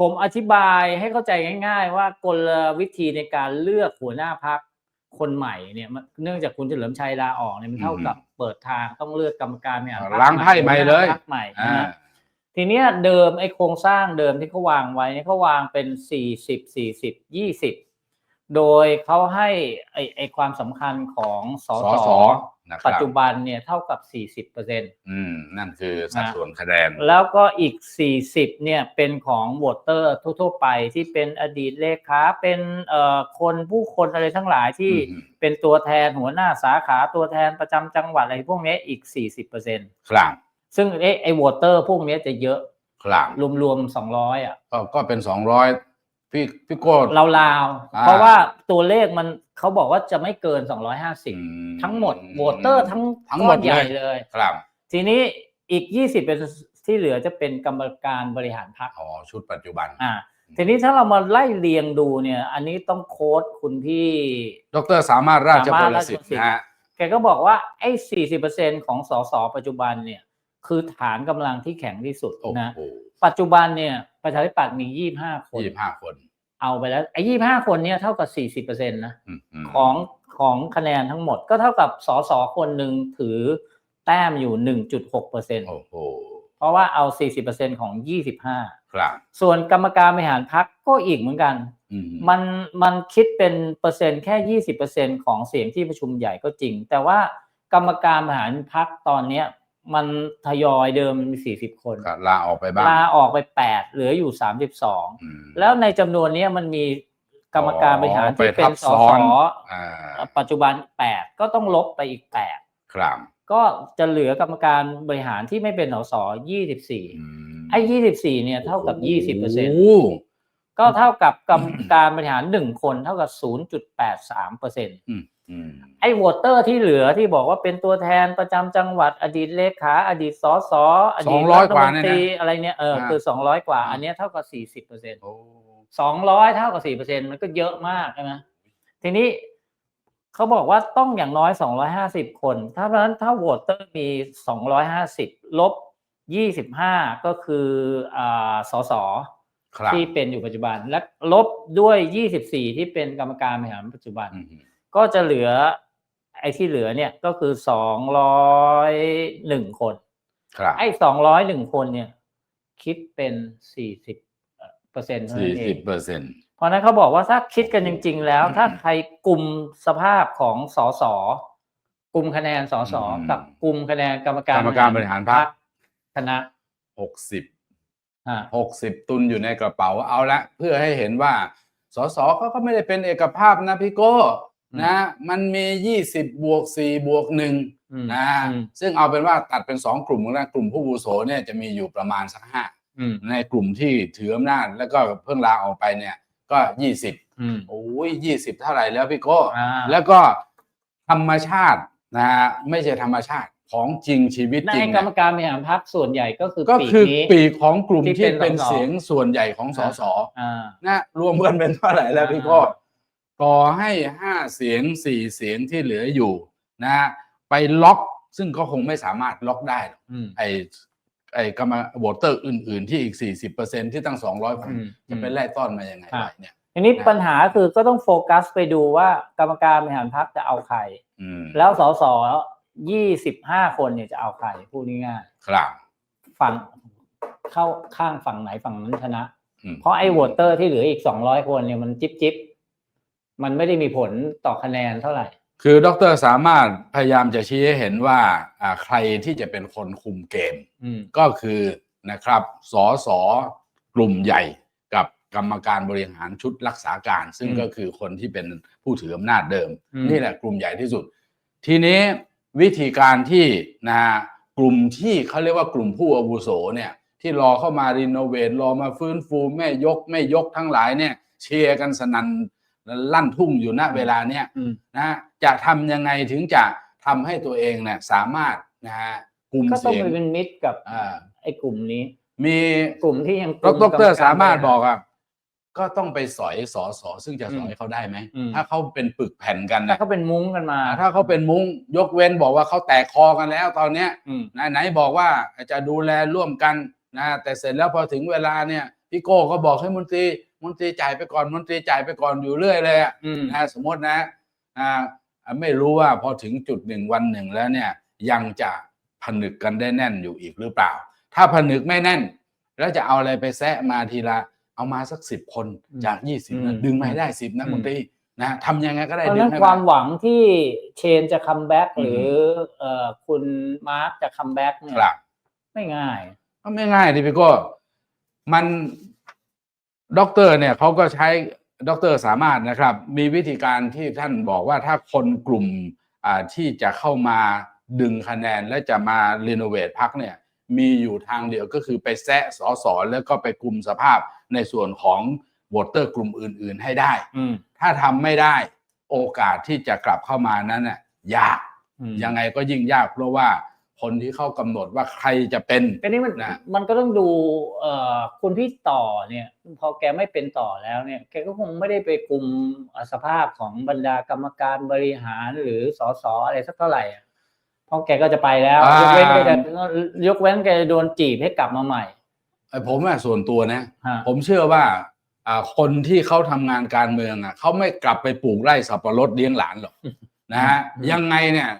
ผมอธิบายให้เข้าใจง่าย ๆ ว่ากลวิธีในการเลือกหัวหน้าพักคนใหม่เนี่ยมันเนื่องจากคุณเฉลิมชัยลาออกเนี่ยมันเท่ากับเปิดทางต้องเลือกกรรมการบริหารพรรคล้างไพ่ใหม่เลยหัวน้าพรรคใหม่อ่านะทีเนี้ยเดิมไอ้โครงสร้างเดิมที่เขาวางไว้เนี่ยเขาวางเป็นสี่สิบสี่สิบยี่สิบ โดยเขาให้ไอ้ไอ้ความสำคัญของสสสสนะครับปัจจุบันเนี่ยเท่ากับสี่สิบเปอร์เซ็นต์อืมนั่นคือสัดส่วนคะแนน แล้วก็อีก 40เนี่ยเป็นของโหวตเตอร์ทั่วๆไปที่เป็นอดีตเลขาเป็นเอ่อคนผู้คนอะไรทั้งหลายที่อืม เป็นตัวแทนหัวหน้าสาขาตัวแทนประจำจังหวัดอะไรพวกเนี้ยอีก 40%ครับซึ่งเอ๊ะไอ้โหวตเตอร์พวกเนี้ยจะเยอะครับรวมๆ 200อะก็ก็เป็นสองร้อย พี่พี่โก้ราวอ่าๆเพราะว่าตัวเลขมันเขาบอกว่าจะไม่เกิน อื250 ม ทั้งหมดโหวตเตอร์ทั้งทั้งหมดก้อนใหญ่เลย เลย ครับทีนี้อีก 20 เป็นที่เหลือจะเป็นกรรมการบริหารพรรคอ๋อชุดปัจจุบัน อ่า ทีนี้ถ้าเรามาไล่เรียงดูเนี่ย อันนี้ต้องโค้ดคุณพี่ ดรสามารถราชพสามารถลราชสิทธิ์สิทธิ์นะฮะแกก็บอกว่าไอ้สี่สิบเปอร์เซ็นของสสปัจจุบันเนี่ย คือฐานกำลังที่แข็งที่สุดโอ้นะ โหปัจจุบันเนี่ย ประชาธิปัตย์มียี่ห้าคนยี่สิบห้าคน เอาไปแล้วไอ้ยี่ห้าคนเนี่ยเท่ากับสี่สิบเปอร์เซ็นต์นะอืมมของของคะแนนทั้งหมดก็เท่ากับสสคนหนึ่งถือแต้มอยู่หนึ่งจุดหกเปอร์เซ็นต์โอ้โหเพราะว่าเอาสี่สิบเปอร์เซ็นของยี่สิบห้าครับส่วนกรรมการบริหารพรรคก็อีกเหมือนกันอืมมันมันคิดเป็นเปอร์เซ็นต์แค่ยี่สิบเปอร์เซ็นของเสียงที่ประชุมใหญ่ก็จริง แต่ว่ากรรมการบริหารพรรคตอนเนี้ย มันทยอยเดิมมีสี่สิบคนก็ลาออกไปบ้างลาออกไปแปดเหลืออยู่สามสิบสองอืม แล้วในจำนวนเนี้ยมันมีกรรมการบริหารที่ไปเป็ทันบสซ้สอน อ่าปัจจุบันแปดก็ต้องลบไปอีกแปดครับก็จะเหลือกรรมการบริหารที่ไม่เป็นสสยี่สิบสี่อืมไอ้ยี่สิบสี่เนี่ยเท่ากับยี่สิบเปอร์เซ็นต์ โอ้โหก็เท่ากับกรรมการบริหารหนึ่งคนเท่ากับ 0.83เปอร์เซ็นต์อืมอืม ไอ้โหวตเตอร์ที่เหลือที่บอกว่าเป็นตัวแทนประจำจังหวัดอดีตเลขา อดีตสสอดีตรัฐมนตรีอะไรเนี่ยเออคือ200กว่า อันเนี้ยเท่ากับ40เปอร์เซ็นต์โอ้200เท่ากับ4เปอร์เซ็นต์มันก็เยอะมากใช่ไหมทีนี้เขาบอกว่าต้องอย่างน้อย250คน ถ้าเพราะฉะนั้นถ้าโหวตเตอร์มี250ลบ25ก็คืออ่าสสครับที่เป็นอยู่ปัจจุบันและลบด้วย24ที่เป็นกรรมการบริหารปัจจุบันอืม ก็จะเหลือไอ้ที่เหลือเนี่ยก็คือ201คนครับไอ้201คนเนี่ย คิดเป็น40เปอร์เซ็นต์เท่าสี่นั้นเอสิงบเปอร์เซ็นต์เพราะฉะนั้นเขาบอกว่าถ้าคิดกันจริง ๆ แล้ว ถ้าใครกลุ่มสภาพของสสกลุ่มคะแนนสสกับกลุ่มคะแนนกรรมการกรรมการบริหารพรรคคณะหกสิบอ่าหกสิบตุนอยู่ในกระเป๋าเอาละ เพื่อให้เห็นว่าสสเขาก็ไม่ได้เป็นเอกภาพนะพี่โก้อืม นะมันมียี่สิบบวกสี่บวกหนึ่งอืมนะอืมซึ่งเอาเป็นว่าตัดเป็นสองกลุ่มนะกลุ่มผู้อาวุโสเนี่ยจะมีอยู่ประมาณสักห้าอืมในกลุ่มที่ถืออำนาจแล้วก็เพิ่งลาออกไปเนี่ย ก็ยี่สิบอืมโอ้ยยี่สิบเท่าไหร่แล้วพี่โก้อ่าแล้วก็ธรรมชาตินะฮะไม่ใช่ธรรมชาติของจริงชีวิตในจริงกรนะรมการบริหารพรรคส่วนใหญ่ก็คือก็ปีกคือนี้ปีกของกลุ่มที่ที่เป็นเป็นสสเสียงส่วนใหญ่ของสสอ่านะรวมกันเป็นเท่าไหร่แล้วพี่อ่าโก้ ต่อให้ห้าเสียงสี่เสียงที่เหลืออยู่นะฮะไปล็อกซึ่งก็คงไม่สามารถล็อกได้หรอกอืม ไอไอกรรมโหวตเตอร์อื่น ๆ ที่อีกสี่สิบเปอร์เซ็นที่ตั้งสองร้อยคนอืมจะไปไล่ต้อนมายังไงอ่า ไหวเนี่ย ทีนี้นะปัญหาคือก็ต้องโฟกัสไปดูว่ากรรมการบริหารพรรคจะเอาใคร อืมแล้วสสยี่สิบห้าคนเนี่ยจะเอาใครพูดง่ายครับ ๆฝั่งเข้าข้างฝั่งไหนฝั่งนั้นชนะ อืม เพราะไอ้โหวตเตอร์ที่เหลืออีกสองร้อยคนเนี่ยมันจิบจิบ มันไม่ได้มีผลต่อคะแนนเท่าไหร่ คือดรสามารถพยายามจะชี้ให้เห็นว่าอ่าใครที่จะเป็นคนคุมเกม อืม ก็คือนะครับสอสอกลุ่มใหญ่กับกรรมการบริหารชุดรักษาการ ซึ่งอืมก็คือคนที่เป็นผู้ถืออำนาจเดิม อืม นี่แหละกลุ่มใหญ่ที่สุด ทีนี้วิธีการที่นะฮะกลุ่มที่เขาเรียกว่ากลุ่มผู้อาวุโสเนี่ยที่รอเข้ามารีโนเวทรอมาฟื้นฟูแม่ยกแม่ยกทั้งหลายเนี่ยเชียร์กันสนั่น ลั่นทุ่งอยู่ณเวลาเนี่ยอืมนะฮะจะทำยังไงถึงจะทำให้ตัวเองเนี่ยสามารถนะฮะกลุ่มก็ต้องเสียงไปเป็นมิตรกับอ่าไอ้กลุ่มนี้ มีกลุ่มที่ยังดกลุ่มรกมกสามารถบหบอกอะก็ต้องไปสอยสอสอซึ่งจะสอยอืมเขาได้ไหมอืม ถ้าเขาเป็นปึกแผ่นกันถ้านะ เขาเป็นมุ้งกันมาถ้าเขาเป็นมุ้งยกเว้นบอกว่าเขาแตกคอกันแล้วตอนเนี้ยอืม นะไหนบอกว่าจะดูแลร่วมกันนะแต่เสร็จแล้วพอถึงเวลาเนี่ยพี่โก้ก็บอกให้มนตรี มนตรีจ่ายไปก่อนมนตรีจ่ายไปก่อนอยู่เรื่อยเลยอะอืมนะสมมตินะอ่าไม่รู้ว่าพอถึงจุดหนึ่งวันหนึ่งแล้วเนี่ย ยังจะผนึกกันได้แน่นอยู่อีกหรือเปล่า ถ้าผนึกไม่แน่น แล้วจะเอาอะไรไปแซะมาทีละ เอามาสักสิบคนอืมจากยี่สิบอืมดึงมาให้ได้สิบนะอืมมนตรีนะทำยังไงก็ได้เพราะดึฉะงนั้นให้ความมาหวังที่เชนจะคัมแบ็กอืมหรือเอ่อคุณมาร์คจะคัมแบ็กเนี่ยครับไม่ง่าย ก็ไม่ง่ายดิพี่โก้มัน ด็อกเตอร์เนี่ยเขาก็ใช้ด็อกเตอร์สามารถนะครับ มีวิธีการที่ท่านบอกว่าถ้าคนกลุ่มอ่าที่จะเข้ามาดึงคะแนนและจะมารีโนเวทพักเนี่ยมีอยู่ทางเดียวก็คือไปแซะสอสอแล้วก็ไปกลุ่มสภาพในส่วนของวอเตอร์กลุ่มอื่น ๆ ให้ได้อืมถ้าทำไม่ได้โอกาสที่จะกลับเข้ามานั้นน่ะยากอืมยังไงก็ยิ่งยากเพราะว่า คนที่เข้ากำหนดว่าใครจะเป็นก็นี่มันนะมันก็ต้องดูเอ่อคุณพี่ต่อเนี่ย พอแกไม่เป็นต่อแล้วเนี่ยแกก็คงไม่ได้ไปกลุ่มสภาพของบรรดากรรมการบริหารหรือสสอะไรสักเท่าไหร่อะเพราะแกก็จะไปแล้วอ่ายกเว้นแกจะยกเว้นแกจะโดนจีบให้กลับมาใหม่ไอ้ผมอะส่วนตัวนะฮะผมเชื่อว่าอ่าคนที่เขาทำงานการเมืองอะเขาไม่กลับไปปลูกไร่สับปะรดเลี้ยงหลานหรอกนะฮะอืมยังไงเนี่ย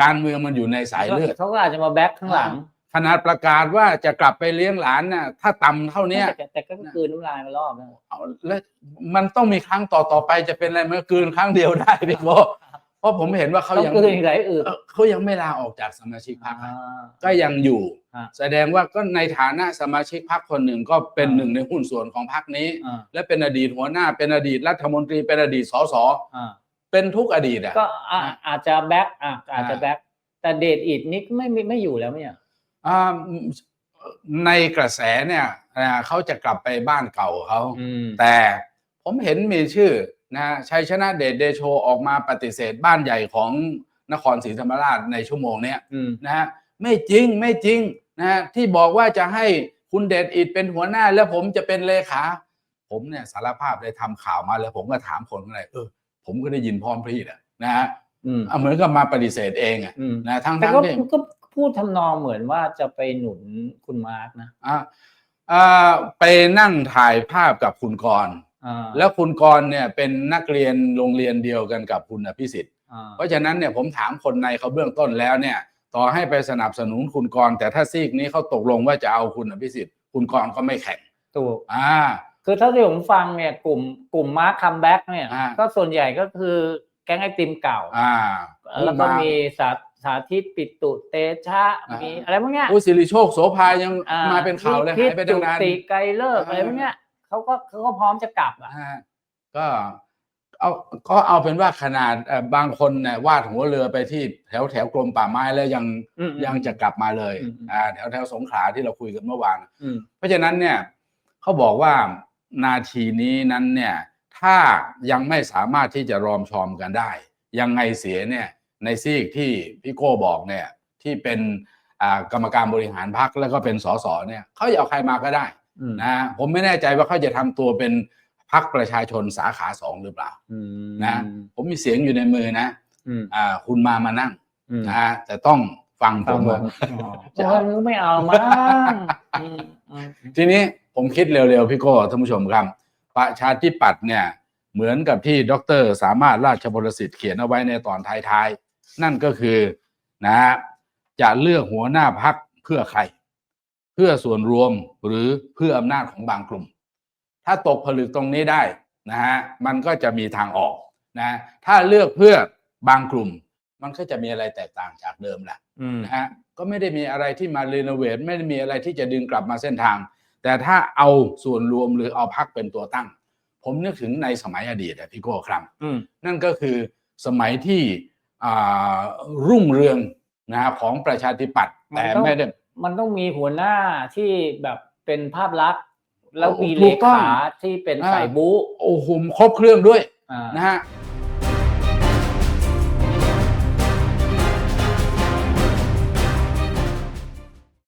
การเมืองมันอยู่ในสายเลือดเขาก็อาจจะมาแบ็คข้างหลังขนาดประกาศว่าจะกลับไปเลี้ยงหลานน่ะถ้าต่ำเท่าเนี้ยแต่แต่ก็คืนน้ำลายมารอบนึงเอาแล้วมันต้องมีครั้งต่อต่อไปจะเป็นอะไรเมื่อกลืนครั้งเดียวได้พี่โบเพราะผมเห็นว่าเขาต้องยังคืนอีกหลายอื่นเอ่อเขายังไม่ลาออกจากสมาชิกพรรคอ่าก็ยังอยู่ฮะแสดงว่าก็ในฐานะสมาชิกพรรคคนหนึ่งก็เป็นอ่าหนึ่งในหุ้นส่วนของพรรคนี้อ่าและเป็นอดีตหัวหน้าเป็นอดีตรัฐมนตรีเป็นอดีตสสอ่า เป็นทุกอดีตอะ ก็อะอาจจะแบ็คอะอาจจะอ่าแบ็คแต่เดทอิดนี่ไม่ไม่ไม่อยู่แล้วเนี่ยอ่าในกระแสเนี่ยอ่าเขาจะกลับไปบ้านเก่าเขาอืมแต่ผมเห็นมีชื่อนะชัยชนะเดชเดโชออกมาปฏิเสธบ้านใหญ่ของนครศรีธรรมราชในชั่วโมงเนี้ยอืมนะฮะไม่จริงไม่จริงนะฮะที่บอกว่าจะให้คุณเดชอิดเป็นหัวหน้า แล้วผมจะเป็นเลขา ผมเนี่ยสารภาพได้ทำข่าวมาแล้วผมก็ถามคนอะไรเออ ผมก็ได้ยินพร้อมพรีดอะนะฮะอืมเอาเหมือนกับมาปฏิเสธเองอะอืมนะทั้งแต่ทั้งก็ที่ก็พูดทำนองเหมือนว่าจะไปหนุนคุณมาร์กนะอ่าอ่าไปนั่งถ่ายภาพกับคุณกรณ์อ่าแล้วคุณกรณ์เนี่ยเป็นนักเรียนโรงเรียนเดียวกันกับคุณอภิสิทธิ์อ่าเพราะฉะนั้นเนี่ยผมถามคนในเขาเบื้องต้นแล้วเนี่ย ต่อให้ไปสนับสนุนคุณกรณ์แต่ถ้าซีกนี้เขาตกลงว่าจะเอาคุณอภิสิทธิ์ คุณกรณ์ก็ไม่แข่งถูกอ่า คือเท่าที่ผมฟังเนี่ยกลุ่มกลุ่มมาร์คคัมแบ็กเนี่ย อ่า ก็ส่วนใหญ่ก็คือแก๊งไอติมเก่า อ่าแล้วก็ามีสาสาธิตปิตุเตชะอ่ามีมีอะไรพวกเนี้ยอุ้ยสิริโชคโสภายังอ่มาเป็นข่าวเลยพิหายไปตั้งนาน จุติไกรเลิกษ์อ่าอะไรพวกเนี้ยเขาก็เขาก็พร้อมจะกลับอะอ่าก็เอาก็เอาเป็นว่าขนาดเอ่อบางคนเนี่ยวาดหัวเรือไปที่แถวแถวกรมป่าไม้แล้วยังอืมยังจะกลับมาเลยอืมอืมอ่าแถวแถวสงขลาที่เราคุยกันเมื่อวาน อืม เพราะฉะนั้นเนี่ยเขาบอกว่า นาทีนี้นั้นเนี่ยถ้ายังไม่สามารถที่จะรอมชอมกันได้ ยังไงเสียเนี่ยในซีกที่พี่โก้บอกเนี่ยที่เป็นอ่ากรรมการบริหารพักแล้วก็เป็นสสเนี่ยเขาจะเอาใครมาก็ได้อืมนะผมไม่แน่ใจว่าเขาจะทำตัวเป็นพักประชาชนสาขาสองหรือเปล่าอืมนะผมมีเสียงอยู่ในมือนะอืมอ่าคุณมามานั่งอืมนะฮะแต่ต้องฟังผฟังมผว่ามจะไม่เอามั้งอืมอืมทีนี้ ผมคิดเร็วๆ พี่โก้ท่านผู้ชมครับ ประชาธิปัตย์เนี่ย เหมือนกับที่ดร สามารถราชบรสิทธิ์เขียนเอาไว้ในตอนท้ายๆ นั่นก็คือนะฮะจะเลือกหัวหน้าพักเพื่อใคร เพื่อส่วนรวมหรือเพื่ออำนาจของบางกลุ่ม ถ้าตกผลึกตรงนี้ได้นะฮะมันก็จะมีทางออกนะถ้าเลือกเพื่อบางกลุ่ม มันก็จะมีอะไรแตกต่างจากเดิมแหละนะฮะก็ไม่ได้มีอะไรที่มารีโนเวทไม่ได้มีอะไรที่จะดึงกลับมาเส้นทาง แต่ถ้าเอาส่วนรวมหรือเอาพักเป็นตัวตั้ง ผมนึกถึงในสมัยอดีตอะพี่โก้ครับอืมนั่นก็คือสมัยที่อ่ารุ่งเรืองนะฮะของประชาธิปัตย์มันแต่ต้องไม่ได้มันต้องมีหัวหน้าที่แบบเป็นภาพลักษณ์ แล้วมีถูเลกต้องขาที่เป็นอ่าสายบู๊โอ้โหครบเครื่องด้วยอ่านะฮะ